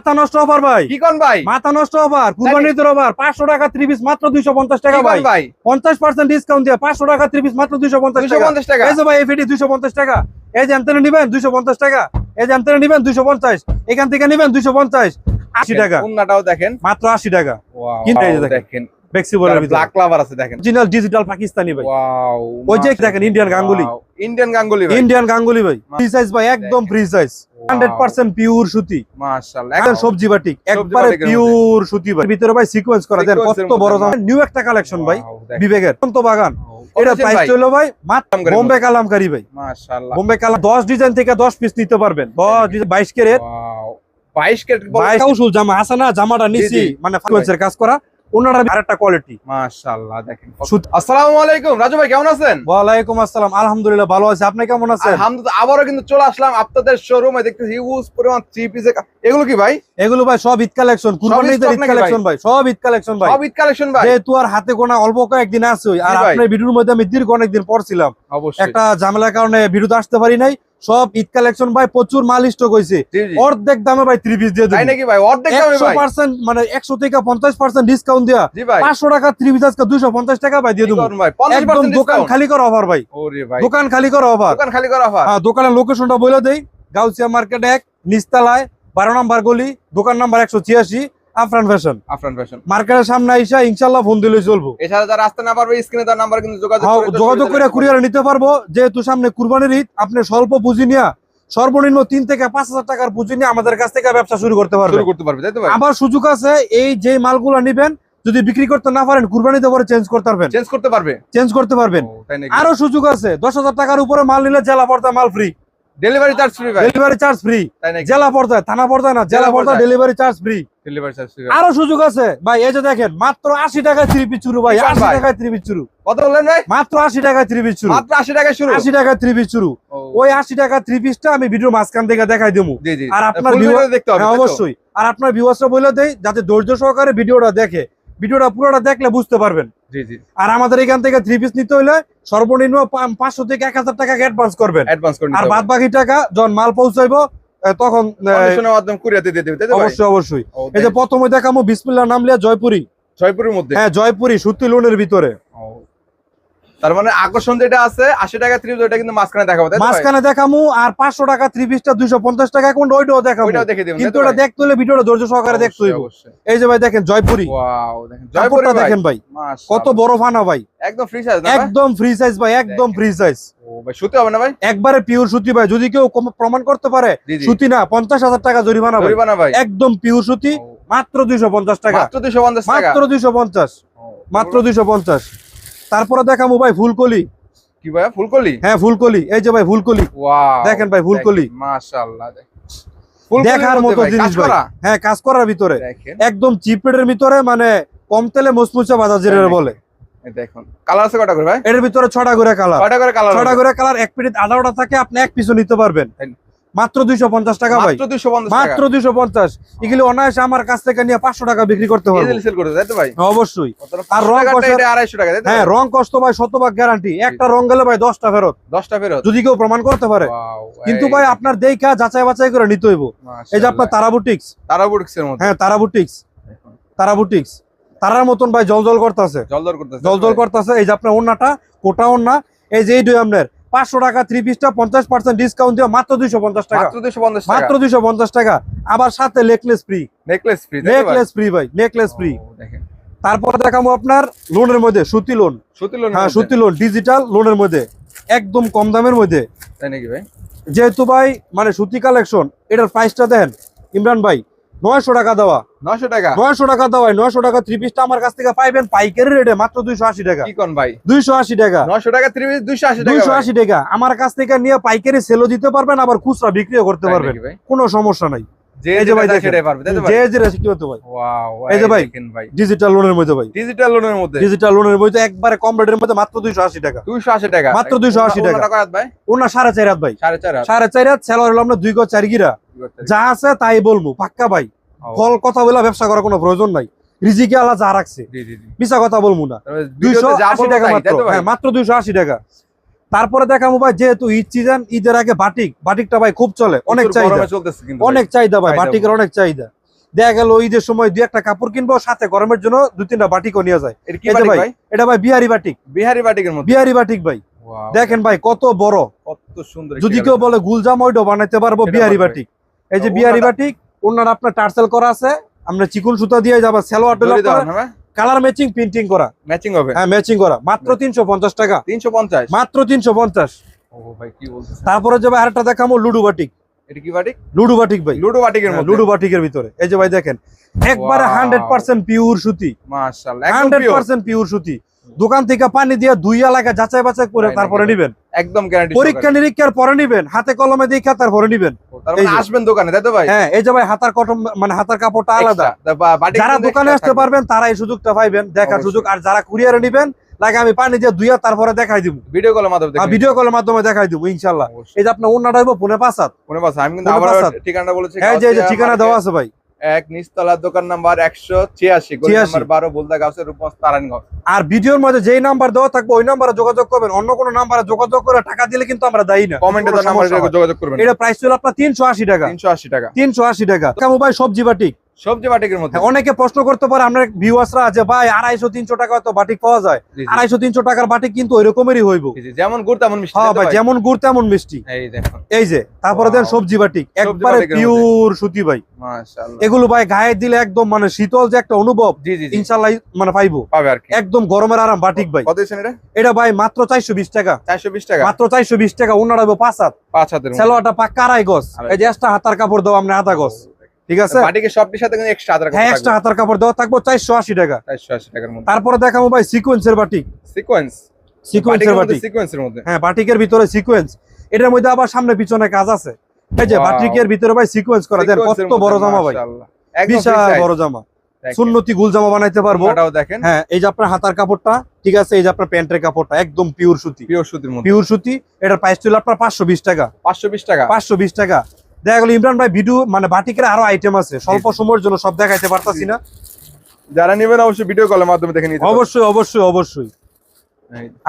মাথা নষ্ট অফার ভাই। কি কোন ভাই? মাথা নষ্ট অফার কুরবানির অফার পাঁচশো টাকা থ্রি পিস মাত্র দুইশো পঞ্চাশ কি টাকা ভাই। ভাই? পঞ্চাশ পার্সেন্ট ডিসকাউন্ট দিয়ে পাঁচশো টাকা থ্রি পিস মাত্র দুইশো পঞ্চাশ দুইশো টাকা 250 টাকা। এই যে ভাই এফিডি দুইশো পঞ্চাশ টাকা। এই যে এমতেনে নিবেন দুইশো পঞ্চাশ টাকা। এই যে এমতেনে নিবেন দুইশো পঞ্চাশ। এখান থেকে নিবেন দুইশো পঞ্চাশ। আশি টাকা। উন্নাটাও দেখেন। মাত্র আশি টাকা। ওয়াও কিন্তু দেখেন। দেখেন ব্ল্যাক লাভার আছে দেখেন। অরিজিনাল ডিজিটাল পাকিস্তানি ভাই। ওয়াও ওই যে দেখেন, ইন্ডিয়ান গাঙ্গুলি। ইন্ডিয়ান গাঙ্গুলি ভাই। ইন্ডিয়ান গাঙ্গুলি ভাই। ফ্রি সাইজ ভাই একদম free size hundred percent pure সুতি। মাশাআল্লাহ একদম সবজি বাটিক একবারে পিওর সুতি ভাই। ভিতরে ভাই সিকোয়েন্স করা দেন কত বড় নিউ একটা কালেকশন ভাই বিবেকের। অন্ত বাগান। এটা প্রাইস হলো ভাই। মাত্র বোম্বে কালামকারি ভাই। মাশাআল্লাহ। বোম্বে কালাম দশ ডিজাইন থেকে দশ পিস নিতে পারবেন। দশ ডিজাইন বাইশ কেরেট 22 ক্যারেট জামা আছে না। জামাটা নিছি মানে ফ্লুয়েন্সের কাজ করা। ওনার আরেকটা কোয়ালিটি মাশাআল্লাহ দেখেন আসসালামু আলাইকুম রাজু ভাই কেমন আছেন? ওয়ালাইকুম আসসালাম আলহামদুলিল্লাহ ভালো আছি। আপনি কেমন আছেন? আলহামদুলিল্লাহ আবারও কিন্তু চলে আসলাম আপনাদের শোরুমে দেখতেছি হিউজ পরিমাণ থ্রি পিসে এগুলো কি ভাই? এগুলো ভাই সব ঈদ কালেকশন কুরবানির ঈদ কালেকশন ভাই? সব ঈদ কালেকশন ভাই। সব ঈদ কালেকশন ভাই। যেহেতু আর হাতে গোনা অল্প কয়েকদিন আছে আর আপনার ভিডিওর মধ্যে আমি দীর্ঘ অনেকদিন পর ছিলাম একটা ঝামেলার কারণে ভিডিওতে আসতে পারি নাই। সব ঈদ কালেকশন ভাই প্রচুর মাল স্টক হয়েছে অর্ধেক দামে ভাই থ্রি পিস দিয়ে দেবো। নাকি ভাই? অর্ধেক দামে ভাই? মানে একশো থেকে পঞ্চাশ পার্সেন্ট ডিসকাউন্ট দেওয়া পাঁচশো টাকা থ্রি পিস আজকে দুশো পঞ্চাশ টাকা ভাই দিয়ে দেবো। 50% একদম দোকান খালি করা অফার ভাই। ওরে ভাই। দোকান খালি করা অফার দোকান খালি করা অফার হ্যাঁ দোকানের লোকেশনটা বলে দেই। গাউসিয়া মার্কেট এক নিস্তালায় বারো নাম্বার গলি দোকান নাম্বার একশো ছিয়াশি। আফরান ফ্যাশন আফরান ফ্যাশন মার্কেটের সামনে আইসা ইনশাল্লাহ ফোন দিলে চলবো। এছাড়া যারা আসতে না পারবে স্ক্রিনে তার নাম্বার কিন্তু যোগাযোগ হ্যাঁ, করে যোগাযোগ করে কুরিয়ারে নিতে পারব। যেহেতু সামনে কুরবানির ঈদ আপনি স্বল্প পুঁজি নিয়ে সর্বনিম্ন তিন থেকে পাঁচ হাজার টাকার পুঁজি নিয়ে আমাদের কাছ থেকে ব্যবসা শুরু করতে পারবেন। শুরু করতে পারবে আবার সুযোগ আছে এই যে মালগুলো নিবেন যদি বিক্রি করতে না পারেন কুরবানিতে পরে চেঞ্জ করতে পারবেন। চেঞ্জ করতে পারবে? চেঞ্জ করতে পারবেন। আরও সুযোগ আছে দশ হাজার টাকার উপরে মাল নিলে জেলা পর্দায় মাল ফ্রি ডেলিভারি চার্জ ফ্রি ভাই। ডেলিভারি চার্জ ফ্রি জেলা পর্দায় থানা পর্দায় না জেলা পর্দায়। Delivery charge free delivery charge free আরও সুযোগ আছে। ভাই এই যে দেখেন মাত্র আশি টাকায় থ্রি পিস শুরু ভাই। কি বলেন আশি ভাই? টাকায় থ্রি পিস শুরু কত বললেন ভাই? মাত্র আশি টাকায় থ্রি পিস শুরু মাত্র 80 টাকায় শুরু। আশি টাকায় থ্রি পিস শুরু ওই আশি টাকা থ্রি পিসটা আমি ভিডিও মাঝখান থেকে দেখাই দেবো আর আপনার viewer- দেখতে হবে হ্যাঁ? অবশ্যই। আর আপনার ভিউয়ার্সরা বলে দেই যাতে ধৈর্য সহকারে ভিডিওটা দেখে। ভিডিওটা পুরোটা দেখলে বুঝতে পারবেন। আর আমাদের এখান থেকে থ্রি পিস নিতে হলে সর্বনিম্ন পাঁচশো থেকে এক হাজার টাকা অ্যাডভান্স করবেন। আর বাদ বাকি টাকা যখন মাল পৌঁছাইবো তখন অবশ্যই অবশ্যই। এই যে প্রথমে দেখামো বিসমুল্লাহ নাম লিয়া জয়পুরি। জয়পুরের মধ্যে? হ্যাঁ জয়পুরি সুতি লোনের ভিতরে। তার মানে আকর্ষণ যেটা আছে আশি টাকা ত্রিশ ওইটা কিন্তু মাঝখানে দেখাবো? মাঝখানে দেখামো আর পাঁচশো টাকা থ্রি পিসটা দুইশো পঞ্চাশ টাকা অ্যাকাউন্ট ওইটাও দেখাবো কিন্তু ওটা দেখতে হলে ভিডিওটা ধৈর্য সহকারে দেখতে হইব। এই যে ভাই দেখেন জয়পুরি। ওয়াও দেখেন ভাই। কত বড় ফানা ভাই। একদম ফ্রি সাইজ? একদম ফ্রি সাইজ ভাই একদম ফ্রি সাইজ সুতি হবে না ভাই? একবারে পিওর সুতি ভাই যদি কেউ প্রমাণ করতে পারে সুতি না পঞ্চাশ হাজার টাকা জরিমানা ভাই। জরিমানা ভাই। একদম পিওর সুতি মাত্র দুইশো পঞ্চাশ টাকা। মাত্র 250 টাকা? মাত্র দুইশো পঞ্চাশ। মাত্র দুইশো পঞ্চাশ। তারপরে দেখাবো ভাই ফুলকলি। কি ভাই ফুলকলি? হ্যাঁ ফুলকলি। এই যে ভাই ফুলকলি। দেখেন ভাই, ফুলকলি। মাশাআল্লাহ দেখার মতো জিনিস ভাই। হ্যাঁ কাজ করার ভিতরে। একদম চিপ রেটের ভিতরে মানে কম তেলে মুচমুচা বাজার তাই বলে। দেখুন। কালার আছে কটা করে ভাই? এর ভিতরে ছটা করে কালার কয়টা করে কালার ছটা করে কালার এক পিরিত আঠারোটা থাকে আপনি এক পিছু নিতে পারবেন। মাত্র দুইশো পঞ্চাশ টাকা ভাই। মাত্র 250 টাকা। মাত্র দুইশো পঞ্চাশ। এগুলি অনায়াসে আমার কাছ থেকে নিয়ে পাঁচশো টাকা বিক্রি করতে ভাই? অবশ্যই। আর রং রং কষা কষা- এটা 250 টাকা হ্যাঁ রং কষ্ট ভাই শতভাগ গ্যারান্টি একটা রং গেলে ভাই দশটা ফেরত। 10টা ফেরত। যদি কেউ প্রমাণ করতে পারে। কিন্তু ভাই আপনার দেখা যাচাই বাছাই করে নিতে হইব। এই যে আপনার তারাবুটিক্স তারাবুটিক্সের মধ্যে। হ্যাঁ তারাবুটিক্স তারাবুটিক্স তারার মতন ভাই জল জল করতেছে। জলদর করতেছে। জল জল করতেছে। এই যে আপনার ওন্নাটা কোটা ওন্না এই যে এই দুই আপনার। পাঁচশো টাকা থ্রি পিসটা পঞ্চাশ পার্সেন্ট ডিসকাউন্ট দিয়ে মাত্র দুইশো পঞ্চাশ টাকা। মাত্র 250 টাকা। মাত্র দুইশো পঞ্চাশ টাকা। আবার সাথে necklace free necklace free necklace free ভাই নেকলেস ফ্রি তারপরে দেখাবো আপনার লোনের মধ্যে সুতি লোন সুতি লোন হ্যাঁ সুতি লোন ডিজিটাল লোনের মধ্যে। একদম কম দামের মধ্যে। তাই নাকি ভাই? যেহেতু ভাই মানে সুতি কালেকশন এটার প্রাইসটা দেন ইমরান ভাই নয়শো টাকা দেওয়া। 900 টাকা? নয়শো টাকা দেওয়া নয়শো টাকা থ্রি পিসটা আমার কাছ থেকে পাইবেন পাইকারি রেটে মাত্র দুইশো আশি টাকা। কি কোন ভাই? দুইশো আশি টাকা। 900 টাকা 30 280 টাকা দুইশো ভাই। আশি টাকা। আমার কাছ থেকে নিয়ে পাইকারি সেলও দিতে পারবেন আবার খুচরা বিক্রিও করতে পারবেন? কোনো সমস্যা নাই। এই যে ভাই সেটাই পারবে তাই তো ভাই? যে যে কি হতো ভাই ওয়াও এই যে ভাই। ভাই। ডিজিটাল লোনের মধ্যে ভাই। ডিজিটাল লোনের মধ্যে? ডিজিটাল লোনের মধ্যে একবারে কম রেটের মধ্যে মাত্র টাকা। 280 টাকা। মাত্র 280 টাকা। টাকা ভাই? ওনার সাড়ে চার হাত ভাই। 4.5 সাড়ে চার হাত সেলার হলো আমরা দুই গো চার গিরা। যা আছে তাই বলব পাক্কা ভাই। ফল কথা বলে ব্যবসা করার কোনো প্রয়োজন নাই। রিজিকে আল্লাহ যা রাখছে। মিশা কথা বলব না। তবে দুইশো ভিডিওতে যা আশি বলব টাকা মাত্র? হ্যাঁ মাত্র দুইশো আশি টাকা। তারপরে দেখাবো ভাই যেহেতু ঈদ সিজন ঈদের আগে বাটিক বাটিকটা ভাই খুব চলে অনেক চাহিদা। অনেক চাহিদা ভাই বাটিকের অনেক চাহিদা। দেখা গেল ঈদের সময় দুই একটা কাপড় কিনবো সাথে গরমের জন্য দুই তিনটা বাটিকও নিয়ে যায়। এটা ভাই, ভাই? এটা ভাই বিহারি বাটিক। বিহারি বাটিকের মধ্যে? বিহারি বাটিক ভাই। দেখেন ভাই কত বড়। কত সুন্দর যদি কেউ বলে গুলজাম ওইটাও বানাইতে পারব বিহারি বাটিক এই যে বিহারি বাটিক ওনার আপনার টার্সেল করা আছে আমরা চিকুন সুতা দিয়ে যাব সালোয়ার? কালার ম্যাচিং প্রিন্টিং করা। ম্যাচিং হবে? হ্যাঁ ম্যাচিং করা। মাত্র তিনশো পঞ্চাশ টাকা। তিনশো পঞ্চাশ? মাত্র তিনশো পঞ্চাশ। ভাই তারপরে যাবে আরেকটা দেখাবো লুডু বাটিক এটা কি বাটিক লুডু বাটিক ভাই। লুডো বাটিকের হ্যাঁ, মধ্যে? লুডু বাটিকের ভিতরে। এই যে ভাই দেখেন একবারে Wow. হান্ড্রেড পার্সেন্ট পিওর সুতি। মাশাআল্লাহ একদম হান্ড্রেড পিওর পার্সেন্ট পিওর সুতি। দোকান থেকে পানি দিয়ে দুই এলাকা যাচাই বাছাই করে তারপরে? নিবেন। একদম গ্যারান্টি পরীক্ষা নিরীক্ষার পরে নিবেন হাতে কলমে দেখা তারপরে নিবেন। মানে। আসবেন দোকানে তাই তো ভাই? হ্যাঁ এই যে ভাই হাতার কটন মানে হাতার কাপড়টা আলাদা। যারা দোকানে আসতে পারবেন তারা এই সুযোগটা পাইবেন দেখার সুযোগ। আর যারা কুরিয়ারে নিবেন লাগে আমি পানি দিয়ে দুইয়া তারপরে দেখাই দিব। ভিডিও কলের মাধ্যমে ভিডিও কলের মাধ্যমে দেখাই দিব ইনশাল্লাহ। এই যে আপনার অন্যটা হইব পুনে পাঁচাত মনে পাচ্ছে আমি কিন্তু ঠিকানা বলেছি এই যে এই যে গাউসিয়া ঠিকানা দেওয়া আছে ভাই। এক নিচতলার দোকান নাম্বার একশো ছিয়াশি গলি 86 নাম্বার বারো বোলদা গাছের তারানগঞ্জ। আর ভিডিওর মধ্যে যেই নাম্বার দেওয়া থাকবে ওই নাম্বারে যোগাযোগ করবেন। অন্য কোনো নাম্বারে যোগাযোগ করে টাকা দিলে কিন্তু আমরা দায়ী না। কমেন্টে নাম্বার যোগাযোগ করবেন। এটা প্রাইস ছিল আপনার তিনশো আশি টাকা। তিনশো আশি টাকা। তিনশো আশি টাকা। কেমন ভাই সবজি বাটিক সবজি বাটিকের মধ্যে। হ্যাঁ, অনেকে প্রশ্ন করতে পারে আমরা ভিউয়ার্সরা আছে ভাই আড়াইশো তিনশো টাকা তো বাটিক পাওয়া যায়। আড়াইশো তিনশো টাকার বাটিক কিন্তু ওই রকমেরই হইব যেমন গুড় তেমন মিষ্টি হ্যাঁ ভাই? যেমন গুড় তেমন মিষ্টি। এই দেখুন। এই যে তারপরে দেন সবজি বাটিক। একবারে পিওর সুতি ভাই। এগুলো ভাই গায়ে দিলে একদম মানে শীতল যে একটা অনুভব ইনশাল্লাহ মানে পাইবো। পাবে আর কি। একদম গরমের আরাম বাটিক ভাই। এটা? এটা ভাই মাত্র চারশো বিশ টাকা। চারশো বিশ টাকা? মাত্র চারশো বিশ টাকা অন্যরা পাঁচ হাত। পাঁচ হাতের। সেলোয়াটা পাক্কা আড়াই আড়াই। এই যে extra হাতার কাপড় দাও আমরা আধা গজ। ঠিক আছে? বাটিকের সবটির সাথে কিন্তু এক্সট্রা আধার হ্যাঁ এক্সট্রা হাতার কাপড় দেওয়া থাকব চারশো আশি টাকা। চারশো আশি টাকার মধ্যে। তারপরে দেখাবো ভাই সিকোয়েন্সের বাটিক সিকোয়েন্স সিকোয়েন্সের বাটিক সিকোয়েন্সের মধ্যে। হ্যাঁ বাটিকের ভিতরে সিকোয়েন্স এটার মধ্যে আবার সামনে পিছনে কাজ আছে। এই যে বাটিকের ভিতরে ভাই সিকোয়েন্স করা। দেন কত বড় জামা ভাই। বিশাল বড় জামা। সুন্নতি গুল জামা বানাইতে পারব। দেখেন। হ্যাঁ এই যে আপনার হাতার কাপড়টা ঠিক আছে? এই যে আপনার প্যান্টের কাপড়টা একদম পিওর সুতি। পিওর সুতির মধ্যে। পিওর সুতি। এটার প্রাইস ছিল আপনার পাঁচশো বিশ টাকা। পাঁচশো বিশ টাকা। পাঁচশো বিশ টাকা। দেখা গেল ইমরান ভাই ভিডিও মানে বাটিকের আরও আইটেম আছে। স্বল্প সময়ের জন্য সব দেখাইতে পারতাছি না। যারা নেবেন অবশ্যই ভিডিও কলের মাধ্যমে দেখে নিতে অবশ্যই অবশ্যই অবশ্যই।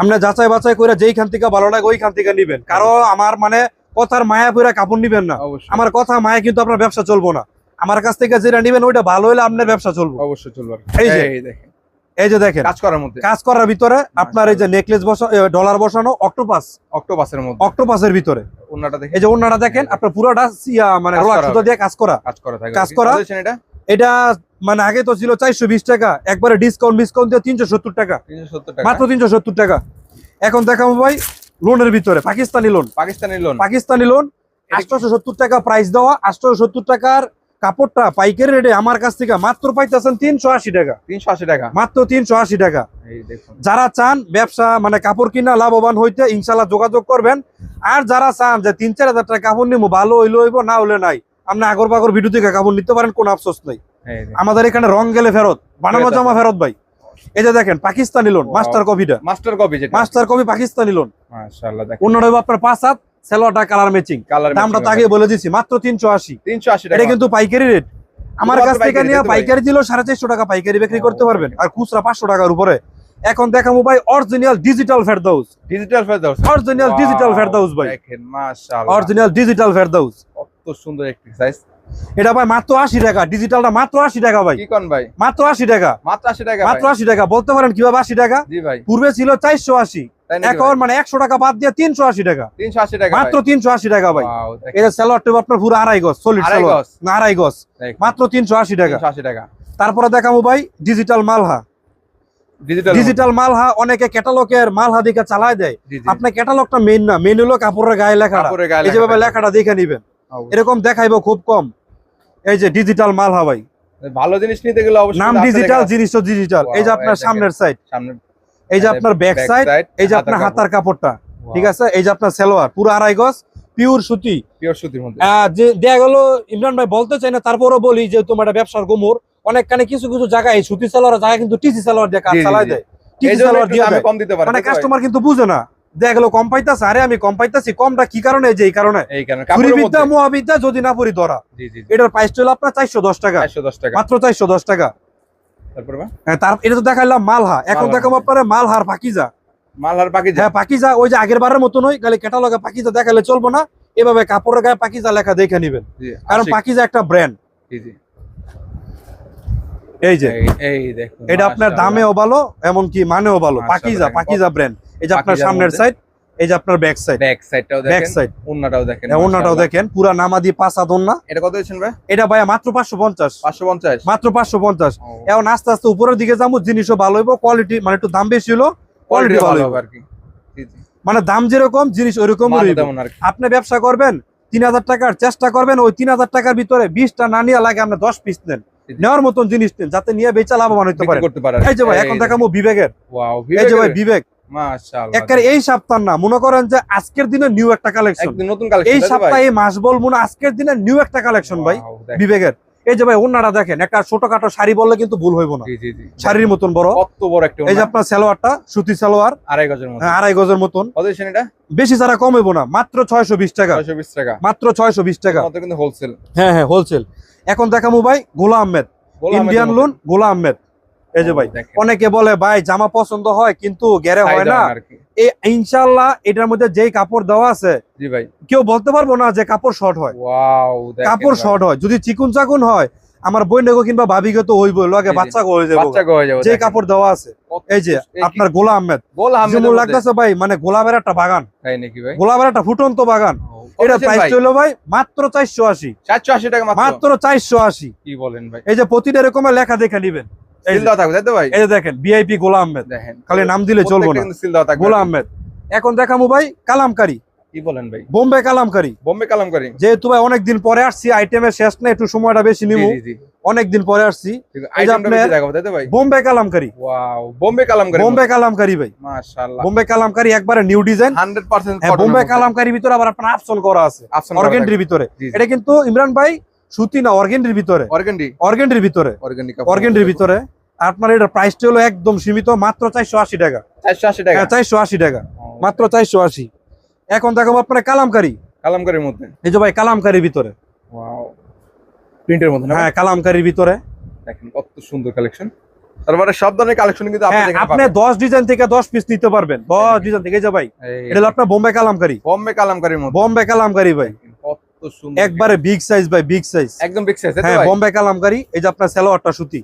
আমরা যাচাই বাছাই করে যেইখান থেকে ভালো লাগে ওইখান থেকে নিবেন। কারও আমার মানে কথার মায়া পুরা কাপড় নিবেন না। আমার কথা মায়া কিন্তু আপনার ব্যবসা চলবো না। আমার কাছ থেকে যেটা নিবেন ওইটা ভালো হলে আপনার ব্যবসা চলবো। অবশ্যই চলবে। এই যে। এই যে দেখেন কাজ করার মধ্যে। কাজ করার ভিতরে আপনার এই যে নেকলেস বসা ডলার বসানো অক্টোপাস অক্টোপাসের মধ্যে। অক্টোপাসের ভিতরে। ওনাটা দেখে এই যে অন্যটা দেখেন আপনার পুরোটা মানে সুতো দিয়ে কাজ করা। কাজ করা থাকে। কাজ করা। এটা? এটা মানে আগে তো ছিল চারশো বিশ টাকা একবারে ডিসকাউন্ট ডিসকাউন্ট দিয়ে তিনশো সত্তর টাকা। মাত্র তিনশো সত্তর টাকা। এখন দেখাবো ভাই লোনের ভিতরে Pakistani lawn Pakistani lawn Pakistani lawn আটশোশো সত্তর টাকা প্রাইস দেওয়া আটশোশো সত্তর টাকার কাপড়টা পাইকারি রেটে আমার কাছ থেকে মাত্র পাইতেছেন তিনশো আশি টাকা। তিনশো আশি টাকা। মাত্র তিনশো আশি টাকা। যারা চান ব্যবসা মানে কাপড় কিনা লাভবান হইতে ইনশাল্লাহ যোগাযোগ করবেন। আর যারা চান যে তিন চার হাজার টাকা কাপড় নিবো ভালো হইলে হইব না হলে নাই আপনি আগর বাগর ভিডিও থেকে কাপড় নিতে পারেন কোনো আফসোস নাই। আমাদের এখানে রং গেলে ফেরত বানানো জামা ফেরত। ভাই। এই যে দেখেন পাকিস্তানি লোন মাস্টার কপিটা master copy master copy Pakistani lawn মাশাআল্লাহ দেখেন। অন্যটা আপনার পাঁচ হাত। সেলোয়ারটা কালার ম্যাচিং দামটা তো আগে বলে দিছি মাত্র তিনশো আশি। তিনশো আশি এটা কিন্তু পাইকারি রেট আমার কাছ থেকে নিয়ে? পাইকারি। দিলেও সাড়ে চারশো টাকা পাইকারি বিক্রি করতে পারবেন। আর খুচরা পাঁচশো টাকার উপরে। এখন দেখাবো ভাই original digital Ferdous digital Ferdous original digital Ferdous ভাই। দেখেন মাশাআল্লাহ। অরিজিনাল ডিজিটাল ফেরদাউস কত সুন্দর একটি সাইজ এটা ভাই মাত্র আশি টাকা। ডিজিটালটা মাত্র আশি টাকা ভাই। কি কোন ভাই? মাত্র আশি টাকা। মাত্র আশি টাকা মাত্র ভাই আশি টাকা। বলতে পারেন কীভাবে আশি টাকা? জি ভাই। পূর্বে ছিল চারশো আশি। তাই নাকি এখন মানে একশো টাকা বাদ দিয়ে তিনশো আশি টাকা। তিনশো আশি টাকা মাত্র তিনশো আশি টাকা ভাই। এটা সেলোয়ার টেপ আপনার পুরো আড়াই গজ সলিড আড়াই গজ? না আড়াই গজ। মাত্র তিনশো আশি টাকা। 380 টাকা। তারপরে দেখাবো ভাই ডিজিটাল মালহা। ডিজিটাল মালহা। অনেকে ক্যাটালগের মালহা দিকে চালায় দেয়। আপনার ক্যাটালগটা মেইন না। মেইন হলো কাপড়ের গায়ে লেখাটা। এই যেভাবে লেখাটা। দেখে নিবেন। এরকম দেখাইবো খুব কম। এই যে ডিজিটাল মালহা ভাই। ভালো জিনিস নিতে গেলে অবশ্যই নাম ডিজিটাল জিনিসও ডিজিটাল এই যে আপনার সামনের সাইড সামনে এই যে আপনার ব্যাক সাইড এই যে আপনার হাতার কাপড়টা ঠিক আছে? এই যে আপনার সেলোয়ার পুরো আড়াই গজ পিওর সুতি। পিওর সুতির মধ্যে। যে দেখা গেল ইমরান ভাই বলতে চাই না তারপরও বলি যে তোমার একটা ব্যবসার গোমর। অনেকখানে কিছু কিছু জায়গায় এই সুতি সালোয়ার জায়গায় কিন্তু টিসি সালোয়ার দিয়ে কাজ চালায় দেয়। টিসি সালোয়ার দিয়ে দেয়। কম দিতে পারে মানে? কাস্টমার কিন্তু বুঝে না। দেখা গেল কম পাইতাছে আরে আমি কম পাইতাছি কমটা কি কারণে? এই যে এই কারণে। এই কারণে কাপড়ের বিদ্যা মধ্যে। মহাবিদ্যা যদি না পড়ি ধরা। জি জি জি। এটার প্রাইস ছিল আপনার চারশো দশ টাকা। 410 টাকা। মাত্র চারশো দশ টাকা। তারপর হ্যাঁ, তার এটা তো দেখাইলাম মালহা। এখন দেখাবো আপনার মালহার পাকিজা। মালহার বাকি হ্যাঁ পাকিজা ওই যে আগের বারের মতো নয় খালি ক্যাটালগে পাকিজা দেখালে চলবো না। এভাবে কাপড়ের গায়ে পাকিজা লেখা দেখে নিবেন। কারণ পাকিজা একটা ব্র্যান্ড এই যে। এই- এই দেখুন এটা আপনার। দামেও ভালো এমনকি মানেও ভালো। পাকিজা পাকিজা ব্র্যান্ড এই যে আপনার সামনের সাইড এই যে আপনার ব্যাক সাইড ব্যাক সাইডটাও ব্যাক সাইড উন্নাটাও দেখেন অন্যটাও মাশাআল্লাহ। দেখেন পুরা নামাদি পাঁচা এটা কত দিচ্ছেন ভাই? এটা ভাই মাত্র পাঁচশো পঞ্চাশ। পাঁচশো পঞ্চাশ। মাত্র পাঁচশো পঞ্চাশ। এখন আস্তে আস্তে উপরের দিকে যাব জিনিসও ভালো হইব কোয়ালিটি মানে একটু দাম বেশি হলো কোয়ালিটি ভালো হইব। আর কি। মানে দাম যেরকম জিনিস ওইরকম আপনি ব্যবসা করবেন তিন হাজার টাকার চেষ্টা করবেন ওই তিন হাজার টাকার ভিতরে বিশটা না নিয়ে লাগে আপনি দশ পিস নেন। নেওয়ার মতন জিনিস নেন যাতে নিয়ে বেচা লাভবান হইতে পারে। এই যে ভাই এখন দেখাবো বিবেকের। ওয়াও এই যে ভাই বিবেক। এই সপ্তাহ না মনে করেন যে আজকের দিনে নিউ একটা কালেকশন নতুন এই সপ্তাহে মাস বলব না আজকের দিনে নিউ একটা কালেকশন ভাই বিবেকের। এই যে ভাই অন্যরা দেখেন একটা ছোটখাটো শাড়ি বললে কিন্তু ভুল হইব না। শাড়ির মতন বড়। কত বড় একটা এই যে আপনার সালোয়ারটা সুতি সালোয়ার আড়াই গজের মতো হ্যাঁ, আড়াই গজের মতন। এটা? বেশি ছাড়া কম হইব না মাত্র ছয়শো বিশ টাকা। 620 টাকা। মাত্র ছয়শো বিশ টাকা। মতো কিন্তু হোলসেল হ্যাঁ হ্যাঁ হোলসেল এখন দেখাবো ভাই গোলা আহমেদ। ইন্ডিয়ান লোন গোলা আহমেদ। এই যে ভাই অনেকে বলে ভাই জামা পছন্দ হয় কিন্তু গেরে হয় না। ইনশাল্লাহ এটার মধ্যে যেই কাপড় দেওয়া আছে কেউ বলতে পারব না যে কাপড় শর্ট হয়। কাপড় শর্ট হয়। যদি চিকুন চাকুন হয় আমার বই নেগো কিংবা ভাবিকে তো হইব লগে। বাচ্চা হয়ে যাব। যে কাপড় দেওয়া আছে এই যে আপনার গোলা আহমেদ। গোল লাগতেছে ভাই মানে গোলাপের একটা বাগান। গোলাপের একটা ফুটন্ত বাগান। এটা প্রাইস ভাই? মাত্র চারশো আশি। 480 টাকা মাত্র চারশো আশি। কি বলেন ভাই? এই যে প্রতিটা এরকমের লেখা দেখে নিবেন। এই সিল যে- দেওয়া থাকবে তাই তো ভাই? এই দেখেন বিআইপি গোলা আহমেদ। দেখেন খালি নাম দিলে চলবো না। কিন্তু থাকবে। গোলা আহমেদ। এখন দেখামু ভাই কালামকারি। কি বলেন ভাই? বোম্বে কালামকারি। বোম্বে কালাম যেহেতু ভাই অনেকদিন পরে আসছি আইটেমের শেষ না একটু সময়টা বেশি নিবো। অনেকদিন পরে আসছি। বোম্বে কালামকারি। বোম্বে কালামকারি। বোম্বে কালামকারি ভাই। মাশাআল্লাহ। বোম্বে কালামকারি একবারে নিউ ডিজাইন 100% হ্যাঁ বোম্বে কালামকারির ভিতরে আবার আপনার আপসন করা আছে। অর্গেন্ডির ভিতরে। এটা কিন্তু ইমরান ভাই সুতি না অর্গেন্ডির ভিতরে? অর্গেন্ডি। অর্গেন্ডির ভিতরে? অর্গেন্ডি অর্গেন্ডির ভিতরে। আপনার এটা প্রাইসটা হলো একদম সীমিত মাত্র চারশো আশি টাকা। 480 টাকা? হ্যাঁ চারশো আশি টাকা। মাত্র চারশো আশি। এখন দেখাবো আপনার কালামকারি। কালাম করির মধ্যে? এই যে ভাই কালামকারির ভিতরে। ওয়াও। প্রিন্টের মধ্যে হ্যাঁ কালামকারির ভিতরে। দেখেন কত সুন্দর কালেকশন। তারপরে সব ধরনের কালেকশন কিন্তু আপনি হ্যাঁ এখানে আপনি পাবেন। দশ ডিজাইন থেকে দশ পিস নিতে পারবেন। দশ ডিজাইন থেকে। যে ভাই এটা হলো আপনার বোম্বে কালামকারি। বোম্বে কালাম করির মধ্যে। বোম্বে কালামকারি ভাই। একবারে বিগ সাইজ ভাই বিগ সাইজ একদম বিগ সাইজ হ্যাঁ বোম্বে কালামকারি এই যে আপনার সালোয়ারটা সুতি।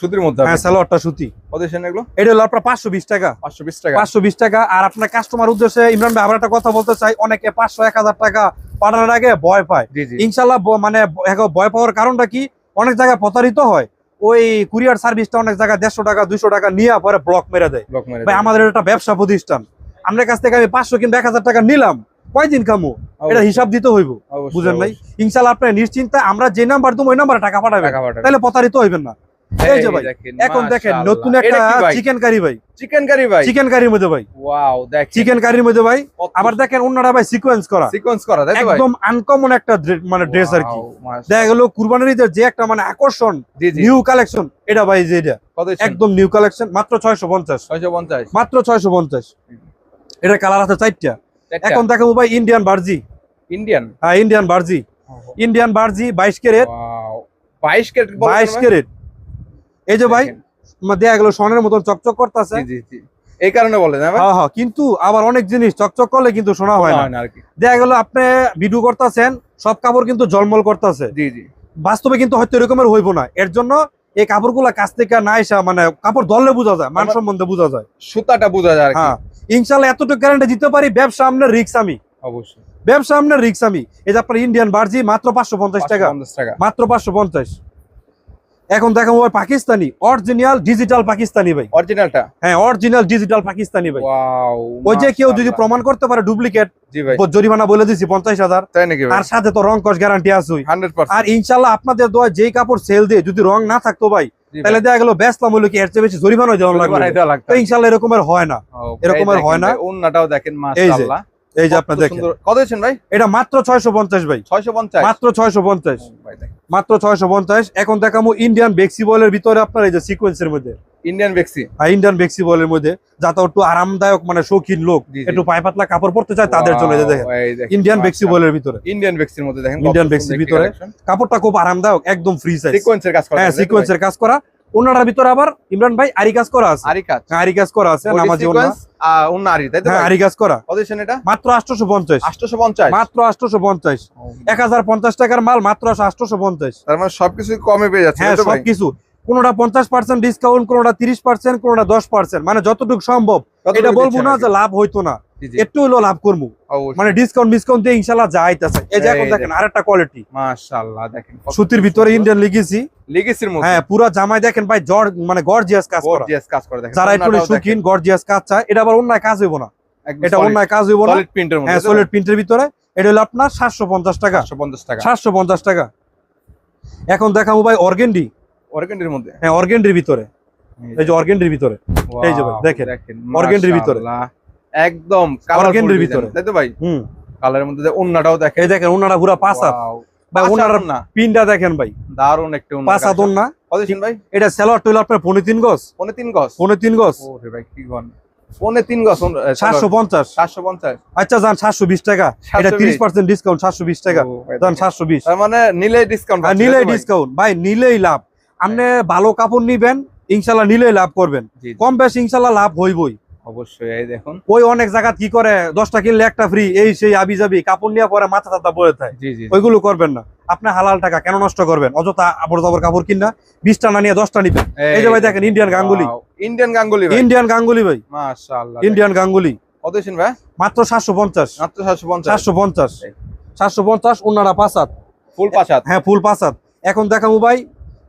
সুতির মধ্যে হ্যাঁ সালোয়ারটা সুতি। কত এগুলো? এটা হলো আপনার পাঁচশো বিশ টাকা। 520 টাকা। পাঁচশো বিশ টাকা। আর আপনার কাস্টমার উদ্দেশ্যে ইমরান ভাই আবার একটা কথা বলতে চাই। অনেকে পাঁচশো এক হাজার টাকা পাঠানোর আগে ভয় পায়। ইনশাল্লাহ মানে ভয় পাওয়ার কারণটা কি? অনেক জায়গায় প্রতারিত হয়। ওই কুরিয়ার সার্ভিসটা অনেক জায়গায় দেড়শো টাকা দুইশো টাকা নিয়ে পরে ব্লক মেরে দেয়। ভাই আমাদের এটা ব্যবসা প্রতিষ্ঠান। আপনার কাছ থেকে আমি পাঁচশো কিংবা এক হাজার টাকা নিলাম। কয়দিন কামো? এটা হিসাব দিতে হইব বুঝেন নাই? ইনশাল্লাহ আপনি নিশ্চিন্তে আমরা যে নাম্বার দেবো ওই নাম্বারে টাকা পাঠাবেন। তাহলে প্রতারিত হইবেন না। এই যে ভাই, এখন দেখেন নতুন একটা চিকেন কারি ভাই। চিকেন কারি ভাই? চিকেন কারির মধ্যে ভাই। ওয়াও দেখেন। চিকেন কারির মধ্যে ভাই। আবার দেখেন অন্যরা ভাই সিকোয়েন্স করা। সিকোয়েন্স করা তাই ভাই? একদম আনকমন একটা মানে ড্রেস আর কি। দেখা গেল কুরবানির ঈদের যে একটা মানে আকর্ষণ নিউ কালেকশন এটা ভাই যে এটা। একদম নিউ কালেকশন মাত্র ছয়শো পঞ্চাশ। 650 মাত্র ছয়শো পঞ্চাশ। এটা কালার আছে চারটা। এখন দেখাবো ভাই ইন্ডিয়ান বার্জি ইন্ডিয়ান হ্যাঁ ইন্ডিয়ান বার্জি ইন্ডিয়ান বার্জি বাইশ ক্যারেট। 22 ক্যারেট বাইশ ক্যারেট। এই যে ভাই দেখা গেল স্বর্ণের মতন চকচক করতেছে। জি জি জি। এই কারণে বলে না হ্যাঁ হ্যাঁ কিন্তু আবার অনেক জিনিস চকচক করলে কিন্তু শোনা হয় না। আর কি। দেখা গেল আপনি ভিডিও করতেছেন সব কাপড় কিন্তু জলমল করতেছে। জি জি। বাস্তবে কিন্তু হয়তো এরকমের হইব না। এর জন্য এই কাপড়গুলা কাছ থেকে না এসা মানে কাপড় ধরলে বোঝা যায় মান সম্বন্ধে বোঝা যায়। সুতাটা বোঝা যায় হ্যাঁ। ইনশাল্লাহ এতটুকু গ্যারান্টি দিতে পারি ব্যবসা আপনার রিক্স আমি। অবশ্যই। ব্যবসা আপনার রিক্স আমি। এই যে আপনার ইন্ডিয়ান বার্জি মাত্র পাঁচশো পঞ্চাশ টাকা। মাত্র পাঁচশো পঞ্চাশ। এখন দেখাবো ভাই পাকিস্তানি অরিজিনাল ডিজিটাল পাকিস্তানি ভাই। অরিজিনালটা হ্যাঁ অরিজিনাল ডিজিটাল পাকিস্তানি ভাই। ওয়াও ওই যে কেউ যদি প্রমাণ করতে পারে ডুপ্লিকেট জি ভাই। জরিমানা বলে দিছি পঞ্চাশ হাজার। তার সাথে তো রং কস গ্যারান্টি আছে। 100% আর ইনশাল্লাহ আপনাদের দোয়া যেই কাপড় সেল দিয়ে যদি রং না থাকতো ভাই তাহলে দেখা গেল ব্যস্ত হলো কি এর চেয়ে বেশি জরিমানা দেওয়া লাগবে? ইনশাল্লাহ এরকমের হয় না। এরকম আর হয় না। অন্যটাও দেখেন মাশাআল্লাহ। এই যে আপনার দেখেন। কত দিচ্ছেন ভাই? এটা মাত্র ছয়শো পঞ্চাশ ভাই। 650 মাত্র ছয়শো পঞ্চাশ। ভাই মাত্র ছয়শো পঞ্চাশ। এখন দেখামো ইন্ডিয়ান বেক্সি বলের ভিতরে আপনার এই যে সিকোয়েন্সের মধ্যে। ইন্ডিয়ান বেক্সি আর ইন্ডিয়ান বেক্সি বলের মধ্যে। যাতে একটু আরামদায়ক মানে শৌখিন লোক। একটু পায়ে পাতলা কাপড় পরতে চায় তাদের জন্য দেখেন। ইন্ডিয়ান বেক্সি বলের ভিতরে। ইন্ডিয়ান বেক্সির মধ্যে দেখেন ইন্ডিয়ান Bexi ভিতরে। কাপড়টা খুব আরামদায়ক একদম ফ্রি সাইজ সিকোয়েন্সের কাজ করা হ্যাঁ? সিকোয়েন্সের কাজ করা। ওনার ভিতরে আবার ইমরান ভাই আরি কাজ করা আছে। আরি কাজ। হ্যাঁ, আরি কাজ করা আছে নামাজি ওনা আর তাই তো হ্যাঁ আরি কাজ করা। দিচ্ছেন এটা? মাত্র আটশোশো পঞ্চাশ। 850 মাত্র আটশোশো পঞ্চাশ। এক হাজার পঞ্চাশ টাকার মাল মাত্র আটশোশো পঞ্চাশ। তার মানে সবকিছু কমে পেয়ে যাচ্ছে হ্যাঁ? সবকিছু। কোনোটা পঞ্চাশ পার্সেন্ট ডিসকাউন্ট কোনোটা তিরিশ পার্সেন্ট কোনোটা দশ পার্সেন্ট। মানে যতটুকু সম্ভব। এটা বলব না যে লাভ হইতো না। একটু হলো লাভ করব। মানে ডিসকাউন্ট ডিসকাউন্ট দিয়ে ইনশাল্লাহ যা আইতেছে এই যে এখন দেখেন আরেকটা কোয়ালিটি মাশাআল্লাহ দেখেন সুতির ভিতরে ইন্ডিয়ান লিগেছি লিগেসির মধ্যে। হ্যাঁ পুরা জামাই দেখেন ভাই জর মানে গর্জিয়াস কাজ করা। গর্জিয়াস কাজ করে দেখেন। যারা একটু সুখিন গর্জিয়াস কাজ চায় এটা আবার অন্যায় কাজ হইব না। এটা অন্যায় কাজ হইব না। solid প্রিন্টের মধ্যে হ্যাঁ সলিড প্রিন্টের ভিতরে। এটা হলো আপনার সাতশো পঞ্চাশ টাকা। 150 টাকা। সাতশো পঞ্চাশ টাকা। এখন দেখাবো ভাই অর্গেন্ডি অর্গেন্ডির মধ্যে? হ্যাঁ অর্গেন্ডির ভিতরে। এই যে অর্গেন্ডির ভিতরে। এই যে দেখেন, অর্গেন্ডির ভিতরে। একদম অর্গেন্ডির ভিতরে। তাই তো ভাই? হুম। কালারের মধ্যে ওন্নাটাও দেখেন। এই দেখেন পুরা পাঁচ ভাই পাঁচ ওনার পিনটা দেখেন ভাই। দারুণ একটা ওন্না পাঁচ হাত ওনা কতদিন ভাই? এটা সেলোয়ার টইল আপনার গজ। পনে তিন গজ। পনেরো তিন গজ। ওরে ভাই কি গন পনে তিন গজ সাতশো পঞ্চাশ। সাতশো পঞ্চাশ। আচ্ছা যান সাতশো বিশ টাকা। এটা তিরিশ পার্সেন্ট ডিসকাউন্ট সাতশো বিশ টাকা। যান সাতশো বিশ। মানে নিলে ডিসকাউন্ট ডিসকাউন্ট ভাই। নিলেই লাভ। আপনি ভালো কাপড় নিবেন ইনশাল্লাহ নিলেই লাভ করবেন। কম বেশি ইনশাল্লাহ লাভ হইবই। অবশ্যই এই দেখুন। ওই অনেক জায়গা কি করে? দশটা কিনলে একটা ফ্রি এই সেই আবি যাবি কাপড় নিয়ে পরে মাথা টাথা পড়ে থাকে জি জি। ওইগুলো করবেন না। আপনি হালাল টাকা কেন নষ্ট করবেন? অযথা আবর জাবর কাপড় কিনা বিশটা না নিয়ে দশটা নিবেন। এই যে ভাই দেখেন ইন্ডিয়ান গাঙ্গুলি। ইন্ডিয়ান গাঙ্গুলি ভাই। ইন্ডিয়ান গাঙ্গুলি ভাই। মাশাআল্লাহ। ইন্ডিয়ান গাঙ্গুলি। কত ভাই? মাত্র সাতশো পঞ্চাশ। মাত্র সাতশো পঞ্চাশ। সাতশো পঞ্চাশ। সাতশো পঞ্চাশ ওনারা পাঁচ ফুল হ্যাঁ ফুল এখন দেখাবো ভাই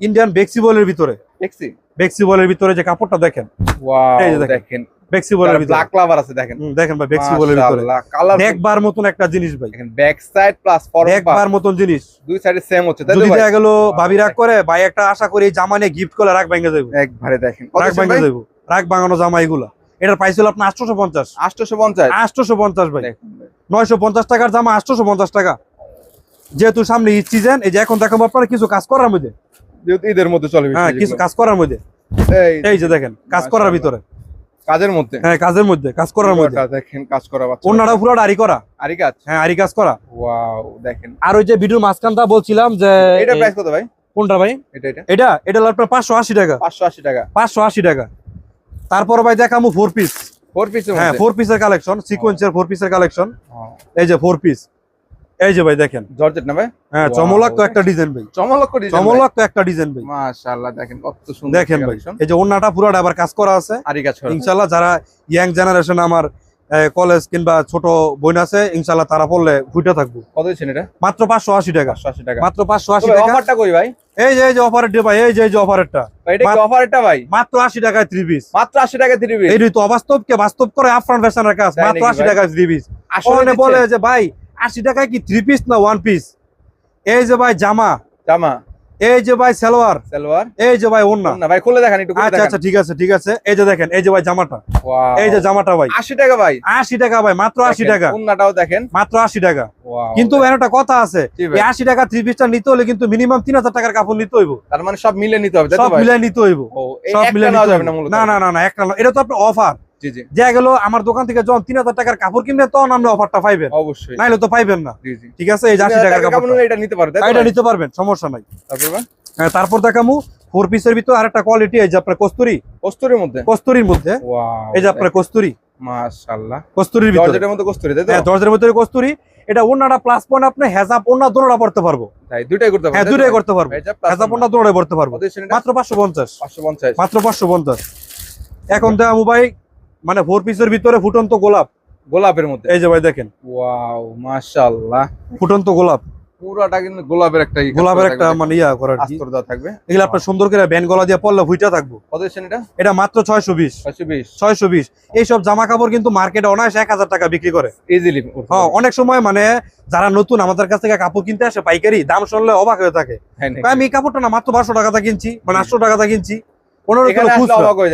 ইন্ডিয়ান বেক্সিবলের ভিতরে। দেখছি বেক্সিবলের ভিতরে যে কাপড়টা দেখেন। ওয়াও দেখেন। দেখেন। বেক্সিবলের ভিতরে। ব্ল্যাক লাভার আছে দেখেন। দেখেন ভাই বেক্সিবলের ভিতরে। কালার দেখবার মতন একটা জিনিস ভাই। দেখেন ব্যাক সাইড প্লাস ফরওয়ার্ড দেখবার মতন জিনিস। দুই সাইডে সেম হচ্ছে তাই যদি দেখা গেল ভাবি রাগ করে ভাই একটা আশা করি জামা নিয়ে গিফট করে রাগ ভেঙে যাব একবারে দেখেন। রাগ দিন ভেঙে রাগ ভাঙানো জামা এগুলা। এটার প্রাইস হলো আপনার আটশোশো পঞ্চাশ। 850 আটশোশো পঞ্চাশ ভাই। দেখুন ভাই। নয়শো পঞ্চাশ টাকার জামা আটশোশো পঞ্চাশ টাকা। যেহেতু সামনে ঈদ সিজন এই যে এখন দেখাবো আপনারা কিছু কাজ করার মধ্যে। ঈদের মধ্যে চলে হ্যাঁ কিছু কাজ করার মধ্যে। এই যে দেখেন কাজ করার ভিতরে। কাজের মধ্যে? হ্যাঁ কাজের মধ্যে কাজ করার মধ্যে। দেখেন কাজ করা বাচ্চা। অন্যরা পুরো আরি করা। আরি কাজ? হ্যাঁ আরি কাজ করা। ওয়াও দেখেন। আর ওই যে ভিডিওর মাঝখানটা বলছিলাম যে এটা প্রাইস কত ভাই? কোনটা ভাই? এটা এটা। এটা এটা আপনার পাঁচশো আশি টাকা। 580 টাকা। পাঁচশো আশি টাকা। তারপর ভাই দেখামু ফোর পিস ফোর পিসের হ্যাঁ মধ্যে? ফোর পিসের কালেকশন সিকোয়েন্সের ফোর পিসের কালেকশন। এই যে ফোর পিস এই যে ভাই দেখেন। জর্জেট না ভাই? হ্যাঁ Wow. চমলাক্য একটা ডিজাইন ভাই। চমলক করে চমলাক্য একটা ডিজাইন ভাই। মাশাআল্লাহ দেখেন কত সুন্দর দেখেন ভাই এই যে ওন্নাটা পুরোটা আবার কাজ করা আছে। আরি কাজ করা। ইনশাল্লাহ যারা ইয়াং জেনারেশন আমার কলেজ কিংবা ছোট বোন আছে ইনশাল্লাহ তারা পড়লে ফুটে থাকব। কত দিচ্ছেন এটা? মাত্র পাঁচশো আশি টাকা। 580 টাকা। মাত্র পাঁচশো আশি তবে টাকা। অফারটা কই ভাই? এই যে এই যে অফারের ভাই এই যে এই যে অফারেরটা ভাই, এটা কি অফারটা ভাই? মাত্র আশি টাকায় থ্রি পিস মাত্র 80 টাকায় থ্রি পিস এই তো অবাস্তব কে বাস্তব করে আফরান ফ্যাশনের কাজ। মাত্র নাকি আশি ভাই? টাকায় থ্রি পিস আসলে বলে যে ভাই আশি টাকায় কি থ্রি পিস না ওয়ান পিস এই যে ভাই জামা। জামা। এই যে ভাই সালোয়ার। সালোয়ার। এই যে ভাই ওন্না না ভাই খুলে দেখান একটু আচ্ছা আচ্ছা ঠিক আছে ঠিক আছে। এই যে দেখেন এই যে ভাই জামাটা. এই যে জামাটা ভাই। 80 টাকা ভাই। আশি টাকা ভাই মাত্র আশি দেখেন, টাকা। উন্নাটাও দেখেন। মাত্র আশি টাকা। Wow, কিন্তু এর একটা কথা আছে এই আশি টাকা থ্রি পিসটা নিতে হলে কিন্তু মিনিমাম তিন হাজার টাকার কাপড় নিতে হইব। তার মানে সব মিলে নিতে হবে তাই তো সব মিলে নিতে হইব। ও সব মিলে নেওয়া নিতে যাবে না না না না না একটা। এটা তো আপনার অফার যে গেল আমার দোকান থেকে যখন তিন হাজার টাকার কাপড় কিনবে তখন আপনি অফারটা পাইবেন। অবশ্যই। নাইলে তো পাইবেন না। ঠিক আছে এই আশি টাকার কাপড় কাপড় এটা নিতে পারবে এটা নিতে পারবেন সমস্যা নাই। তারপর ভাই? হ্যাঁ, তারপর দেখামু ফোর পিসের ভিতর আরেকটা কোয়ালিটি এই যে আপনার কস্তুরি। কস্তুরির মধ্যে? কস্তুরির মধ্যে। এই যে আপনার কস্তুরি। মাশাআল্লাহ। কস্তুরির ভিতরে। মধ্যে কস্তুরি তাই তো? হ্যাঁ দরজার কস্তুরি। এটা প্লাস পয়েন্ট আপনি হেজাব ওনা দোনোটা পড়তে পারব। তাই দুইটাই করতে পারবে হ্যাঁ? করতে পারব। হেজাব ওন্না। দোনোটাই পড়তে পারব? মাত্র পাঁচশো পঞ্চাশ। 550 মাত্র পাঁচশো পঞ্চাশ। এখন দেওয়া মোবাইল মানে ফোর পিসের ভিতরে ফুটন্ত গোলাপ। গোলাপের মধ্যে? এই যে ভাই দেখেন। ওয়াও মাশাআল্লাহ। ফুটন্ত গোলাপ। পুরোটা কিন্তু গোলাপের একটা গোলাপের একটা মানে ইয়া করার আস্তর থাকবে। এগুলো আপনার সুন্দর করে ব্যান গলা দিয়ে পড়লে ভুইটা থাকব। কত এটা? এটা মাত্র ছয়শো বিশ। 520 ছয়শো বিশ। এইসব জামা কাপড় কিন্তু মার্কেটে অনায়াসে এক হাজার টাকা বিক্রি করে। ইজিলি হ্যাঁ অনেক সময় মানে যারা নতুন আমাদের কাছ থেকে কাপড় কিনতে আসে পাইকারি দাম শুনলে অবাক হয়ে থাকে। হ্যাঁ আমি এই কাপড়টা না মাত্র বারোশো টাকাতে কিনছি মানে আটশো টাকাতে কিনছি। পনেরো কিলো খুচরা। অবাক হয়ে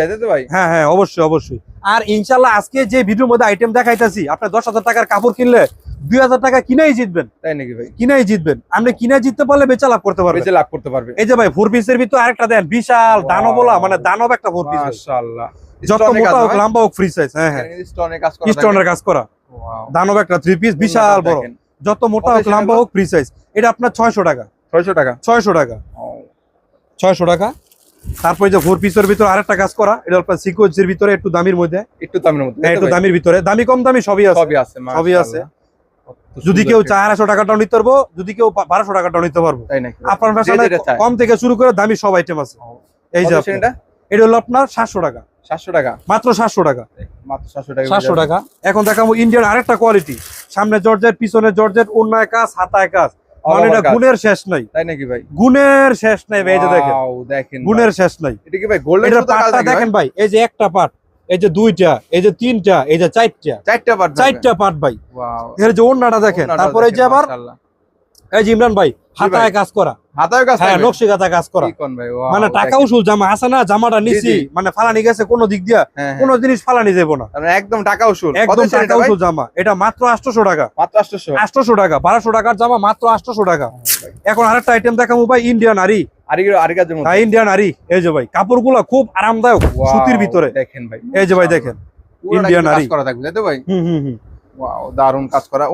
হ্যাঁ হ্যাঁ অবশ্যই অবশ্যই। আর ইনশাল্লাহ আজকে যে ভিডিওর মধ্যে আইটেম দেখাইতেছি আপনি দশ হাজার টাকার কাপড় কিনলে দুই হাজার টাকা কিনেই জিতবেন। তাই নাকি ভাই? কিনেই জিতবেন। আপনি কিনে জিততে পারলে বেচা লাভ করতে পারবেন। বেঁচে লাভ করতে পারবে। এই যে ভাই ফোর পিসের ভিতর আরেকটা দেন বিশাল. দানবলা মানে দানব একটা ফোর পিস মাশাআল্লাহ। যত মোটা হোক লম্বা হোক ফ্রি সাইজ হ্যাঁ হ্যাঁ। স্টোনের কাজ করা স্টোনের কাজ করা। দানব একটা থ্রি পিস বিশাল বড়। যত মোটা হোক লম্বা হোক ফ্রি সাইজ এটা আপনার ছয়শো টাকা। 600 টাকা। ছয়শো টাকা। ও, ছয়শো টাকা। তারপরে যে ফোর পিসের ভিতরে আরেকটা কাজ করা এটা আপনার সিকোয়েন্সের ভিতরে একটু দামির মধ্যে। একটু দামের মধ্যে হ্যাঁ, একটু দামির ভিতরে। দামি কম দামি সবই আছে। সবই আছে সবই আছে। যদি কেউ চায় আড়াইশো টাকাটাও নিতে পারব যদি কেউ বারোশো টাকাটাও নিতে পারব। আপনার ফ্যাশনে কম থেকে শুরু করে দামি সব আইটেম আছে। এই যে এটা এটা হলো আপনার সাতশো টাকা। সাতশো টাকা। মাত্র সাতশো টাকা। মাত্র সাতশো টাকা সাতশো টাকা। এখন দেখাবো ইন্ডিয়ান আরেকটা কোয়ালিটি সামনে জর্জেট পিছনে জর্জেট অন্যায় কাজ হাতায় কাজ। মানে এটা গুণের শেষ নাই। তাই নাকি ভাই? গুণের শেষ নাই ভাই এই যে দেখেন। Wow, দেখেন গুণের শেষ নাই। এটা কি ভাই গোল্ডেন পাটটা দেখেন ভাই? এই যে একটা পাট এই যে দুইটা এই যে তিনটা এই যে চারটা। চারটা পার্ট চারটা পাট ভাই। এর যে ওন্নাটা দেখেন তারপরে এই যে আবার এই যে ইমরান ভাই হাতায় কাজ করা। হাতায় কাজ হ্যাঁ? নকশি কাতা কাজ করা। মানে টাকা দেখেন। উসুল জামা আছে না জামাটা নিছি মানে ফালানি গেছে কোনো দিক দিয়া হ্যাঁ, হ্যাঁ। কোনো জিনিস ফালানি যাব না। একদম টাকা উসুল। একদম টাকা উসুল জামা। এটা মাত্র আটশোশো টাকা। মাত্র 800 আটশোশো টাকা বারোশো টাকার জামা মাত্র আটশোশো টাকা। এখন আরেকটা আইটেম দেখাবো ভাই ইন্ডিয়ান আরি। মধ্যে। হ্যাঁ ইন্ডিয়ান আরি। এই যে ভাই কাপড়গুলো খুব আরামদায়ক সুতির ভিতরে। দেখেন ভাই। এই যে ভাই দেখেন। ইন্ডিয়ান আরি। করা থাকবে তাই তো ভাই? হুম হুম হুম। দারুণ কাজ করা।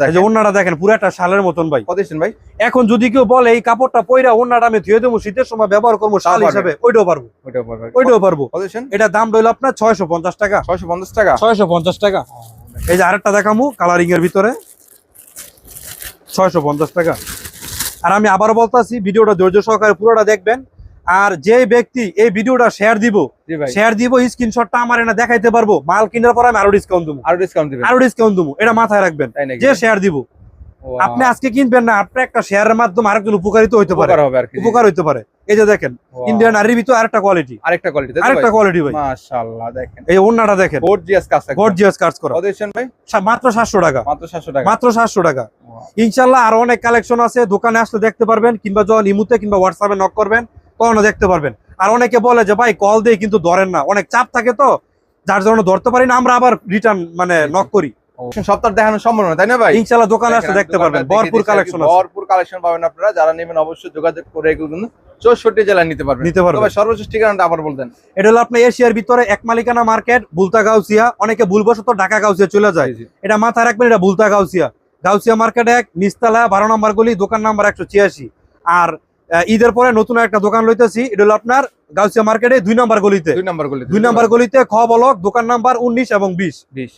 দেখেন। ওন্নাটা দেখেন পুরো একটা শালের মতন ভাই। ভাই। এখন যদি কেউ বলে এই কাপড়টা পয়রা ওন্নাটা আমি ধুয়ে দেবো শীতের সময় ব্যবহার করব শাল পারবে। হিসাবে ওইটাও পারব। ওইটাও পারবে। ওইটাও পারব। কত এটা দাম রইল আপনার ছয়শো পঞ্চাশ টাকা। 650 টাকা? ছয়শো পঞ্চাশ টাকা। এই যে আরেকটা দেখামু কালারিং এর ভিতরে। ছয়শো পঞ্চাশ টাকা। আর আমি আবারও বলতাছি ভিডিওটা ধৈর্য সহকারে পুরোটা দেখবেন। আর যে ব্যক্তি এই ভিডিওটা শেয়ার দিব শেয়ার দিব স্ক্রিনশটটা আমার এনে দেখাইতে পারব মাল কেনার পর আমি আরও ডিসকাউন্ট দেবো। আরও ডিসকাউন্ট দিবেন। আরও ডিসকাউন্ট দেবো এটা মাথায় রাখবেন। যে শেয়ার দিব আপনি আজকে কিনবেন না আপনি একটা শেয়ারের মাধ্যমে আরেকজন উপকারিত হইতে পারে। উপকার হইতে পারে। এই যে দেখেন ইন্ডিয়ান আরির ভিতরে আরেকটা কোয়ালিটি আরেকটা কোয়ালিটি আরেকটা কোয়ালিটি ভাই। মাশাআল্লাহ দেখেন। এই ওন্নাটা দেখেন। গর্জিয়াস কাজ থাকবে গর্জিয়াস কাজ করা। দিচ্ছেন ভাই? মাত্র সাতশো টাকা। মাত্র 700 টাকা। মাত্র সাতশো টাকা। Wow, ইনশাল্লাহ আরও অনেক কালেকশন আছে দোকানে আসলে দেখতে পারবেন কিংবা যখন ইমুতে কিংবা হোয়াটসঅ্যাপে নক করবেন তখন দেখতে পারবেন। আর অনেকে বলে যে ভাই কল দিয়ে কিন্তু ধরেন না। অনেক চাপ থাকে তো যার জন্য ধরতে পারি না আমরা আবার রিটার্ন মানে নক করি। সপ্তাহ দেখানো সম্ভব না তাই না ভাই? ইনশাল্লাহ দোকানে আসলে দেখতে পারবেন। ভরপুর কালেকশন ভরপুর কালেকশন পাবেন আপনারা। যারা নেবেন অবশ্যই যোগাযোগ করে এগুলো চৌষট্টি জেলায় নিতে পারবেন। নিতে পারবেন। তবে সর্বোচ্চ ঠিকানাটা আবার বলতেন। এটা হলো আপনার এশিয়ার ভিতরে এক মালিকানা মার্কেট বুলতা গাউসিয়া অনেকে ভুলবশত ঢাকা গাউসিয়া চলে যায়। এটা মাথায় রাখবেন এটা বুলতা গাউসিয়া গাউসিয়া মার্কেট এক নিস্তালা বারো নম্বর গলি দোকান নাম্বার একশো ছিয়াশি। আর ঈদের পরে নতুন একটা দোকান লইতেছি। এটা হলো আপনার গাউসিয়া মার্কেটে দুই নাম্বার গলিতে। দুই নাম্বার গলিতে। দুই নাম্বার গলিতে খ বলক দোকান নাম্বার উনিশ এবং বিশ। বিশ।